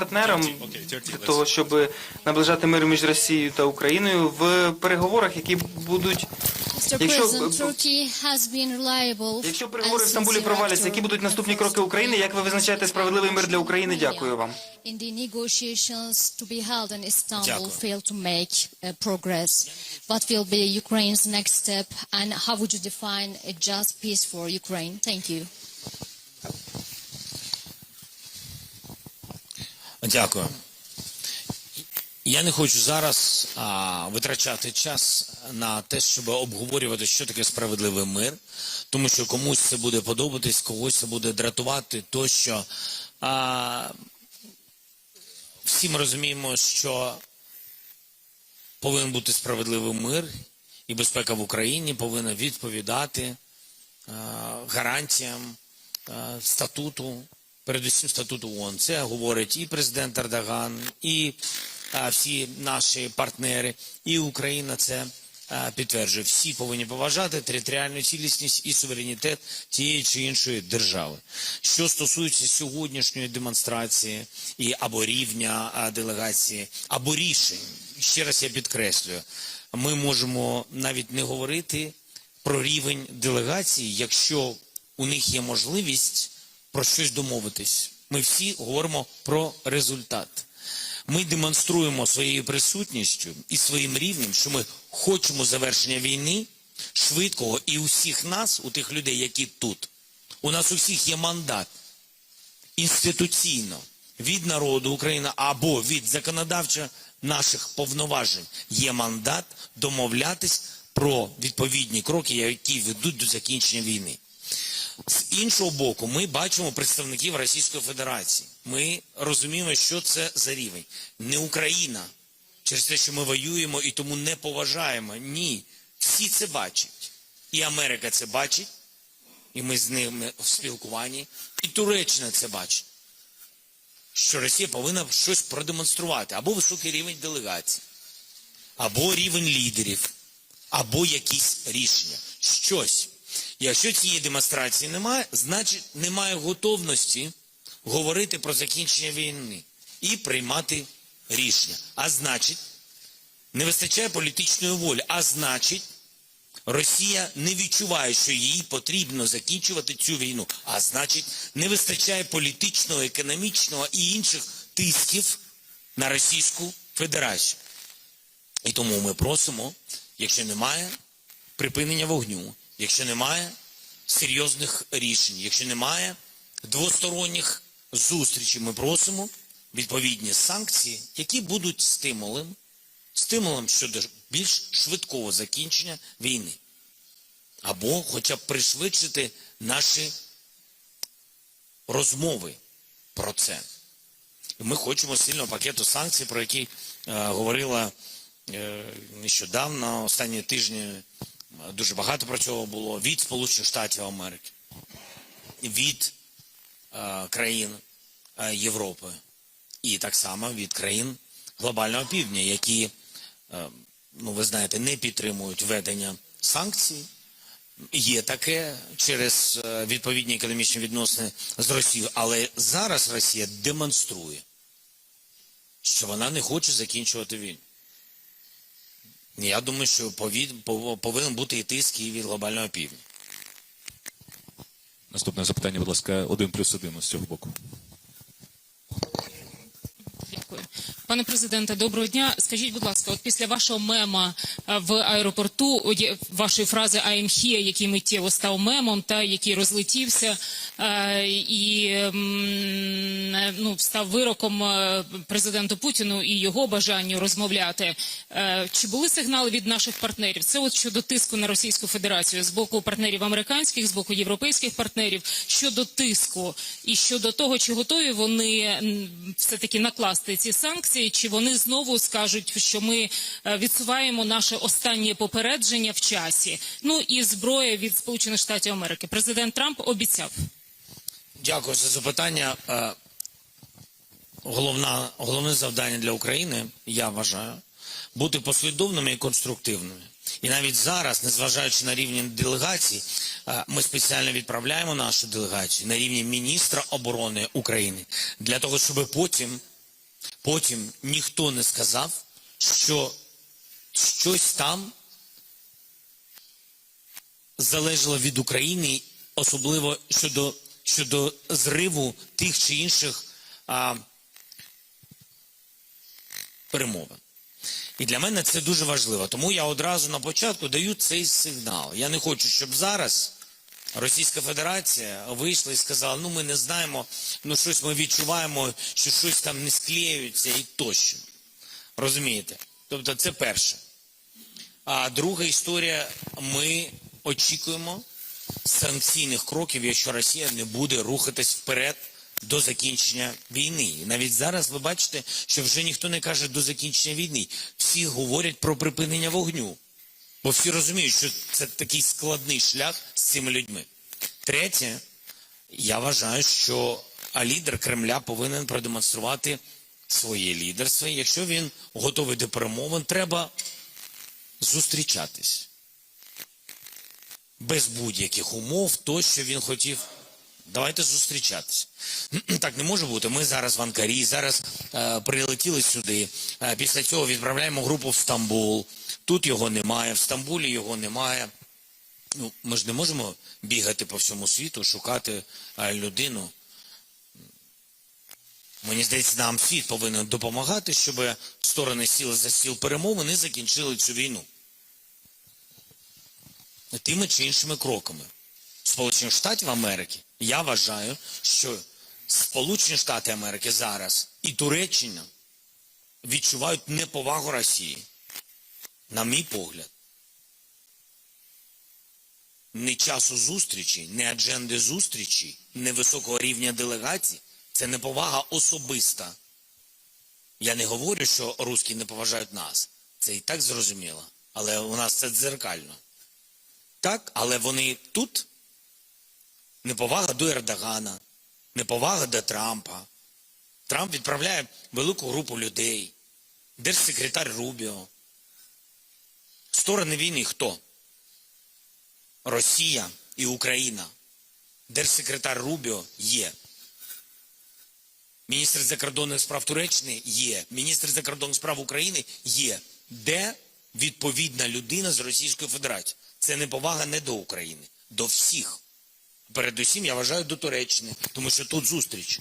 партнером 30, окей, 30, для того, щоб наближати мир між Росією та Україною в переговорах, які будуть Якщо- Якщо переговори в Стамбулі проваляться, які будуть наступні кроки України? Як ви визначаєте справедливий мир для України? Дякую вам. In the negotiations to be held in Istanbul Дякую. failed to make uh, progress. What will be Ukraine's next step and how would you define a just peace for Ukraine? Thank you. Дякую. Я не хочу зараз а, витрачати час на те, щоб обговорювати, що таке справедливий мир, тому що комусь це буде подобатись, когось це буде дратувати, тощо. А, всі розуміємо, що повинен бути справедливий мир, і безпека в Україні повинна відповідати е, гарантіям е, статуту, передусім статуту ООН. Це говорить і президент Ердоган, і е, всі наші партнери, і Україна це е, підтверджує. Всі повинні поважати територіальну цілісність і суверенітет тієї чи іншої держави. Що стосується сьогоднішньої демонстрації і або рівня е, делегації, або рішень, ще раз я підкреслюю, ми можемо навіть не говорити про рівень делегації, якщо у них є можливість про щось домовитись. Ми всі говоримо про результат. Ми демонструємо своєю присутністю і своїм рівнем, що ми хочемо завершення війни швидкого і усіх нас, у тих людей, які тут. У нас у всіх є мандат інституційно від народу України або від законодавчо наших повноважень є мандат домовлятись про відповідні кроки, які ведуть до закінчення війни. З іншого боку, ми бачимо представників Російської Федерації. Ми розуміємо, що це за рівень. Не Україна через те, що ми воюємо і тому не поважаємо. Ні, всі це бачать. І Америка це бачить, і ми з ними в спілкуванні, і Туреччина це бачить. Що Росія повинна щось продемонструвати або високий рівень делегації, або рівень лідерів, або якісь рішення. Щось. Якщо цієї демонстрації немає, значить немає готовності говорити про закінчення війни і приймати рішення. А значить, не вистачає політичної волі. А значить, Росія не відчуває, що їй потрібно закінчувати цю війну. А значить, не вистачає політичного, економічного і інших тисків на Російську Федерацію. І тому ми просимо, якщо немає припинення вогню, якщо немає серйозних рішень, якщо немає двосторонніх зустрічей, ми просимо відповідні санкції, які будуть стимулем, стимулом щодо більш швидкого закінчення війни. Або хоча б пришвидшити наші розмови про це. Ми хочемо сильного пакету санкцій, про які е, говорила е, нещодавно, останні тижні дуже багато про цього було від Сполучених Штатів Америки, від е, країн е, Європи і так само від країн глобального півдня, які, е, ну ви знаєте, не підтримують введення санкцій. Є таке через е, відповідні економічні відносини з Росією, але зараз Росія демонструє, що вона не хоче закінчувати війну. Я думаю, що повинен бути і тиск і від глобального півдня. Наступне запитання, будь ласка, один плюс один з цього боку. Дякую. Пане президенте, доброго дня. Скажіть, будь ласка, от після вашого мема е, в аеропорту, вашої фрази «I am here», який миттєво став мемом, та який розлетівся е, і е, ну, став вироком президенту Путіну і його бажанню розмовляти. Чи були сигнали від наших партнерів? Це от щодо тиску на Російську Федерацію з боку партнерів американських, з боку європейських партнерів щодо тиску і щодо того, чи готові вони все-таки накласти ці санкції, чи вони знову скажуть, що ми е, відсуваємо наше останнє попередження в часі. Ну і зброя від Сполучених Штатів Америки. Президент Трамп обіцяв. Дякую за запитання. Е, Головна, головне завдання для України, я вважаю, бути послідовними і конструктивними. І навіть зараз, незважаючи на рівні делегацій, е, ми спеціально відправляємо нашу делегацію на рівні міністра оборони України для того, щоб потім Потім ніхто не сказав, що щось там залежало від України, особливо щодо, щодо зриву тих чи інших а, перемовин. І для мене це дуже важливо. Тому я одразу на початку даю цей сигнал. Я не хочу, щоб зараз Російська Федерація вийшла і сказала: ну ми не знаємо, ну щось ми відчуваємо, що щось там не склеюється і тощо. Розумієте? Тобто це перше. А друга історія, ми очікуємо санкційних кроків, якщо Росія не буде рухатись вперед до закінчення війни. І навіть зараз ви бачите, що вже ніхто не каже до закінчення війни. Всі говорять про припинення вогню. Бо всі розуміють, що це такий складний шлях з цими людьми. Третє, я вважаю, що лідер Кремля повинен продемонструвати своє лідерство. Якщо він готовий до перемовин, треба зустрічатись без будь-яких умов, то, що він хотів. Давайте зустрічатись. Так не може бути. Ми зараз в Анкарі, зараз е, прилетіли сюди. Е, після цього відправляємо групу в Стамбул. Тут його немає, в Стамбулі його немає. Ну, ми ж не можемо бігати по всьому світу, шукати е, людину. Мені здається, нам світ повинен допомагати, щоб сторони сіли за стіл перемовин і закінчили цю війну. Тими чи іншими кроками. Сполучених Штатів Америки, я вважаю, що Сполучені Штати Америки зараз і Туреччина відчувають неповагу Росії. На мій погляд. Не часу зустрічі, не адженди зустрічі, не високого рівня делегацій це неповага особиста. Я не говорю, що русські не поважають нас. Це і так зрозуміло. Але у нас це дзеркально. Так, але вони тут неповага до Ердогана, неповага до Трампа. Трамп відправляє велику групу людей. Держсекретар Рубіо. Сторони війни хто? Росія і Україна. Держсекретар Рубіо є. Міністр закордонних справ Туреччини є. Міністр закордонних справ України є. Де відповідна людина з Російської Федерації? Це неповага не до України, до всіх. Передусім, я вважаю, до Туреччини, тому що тут зустріч.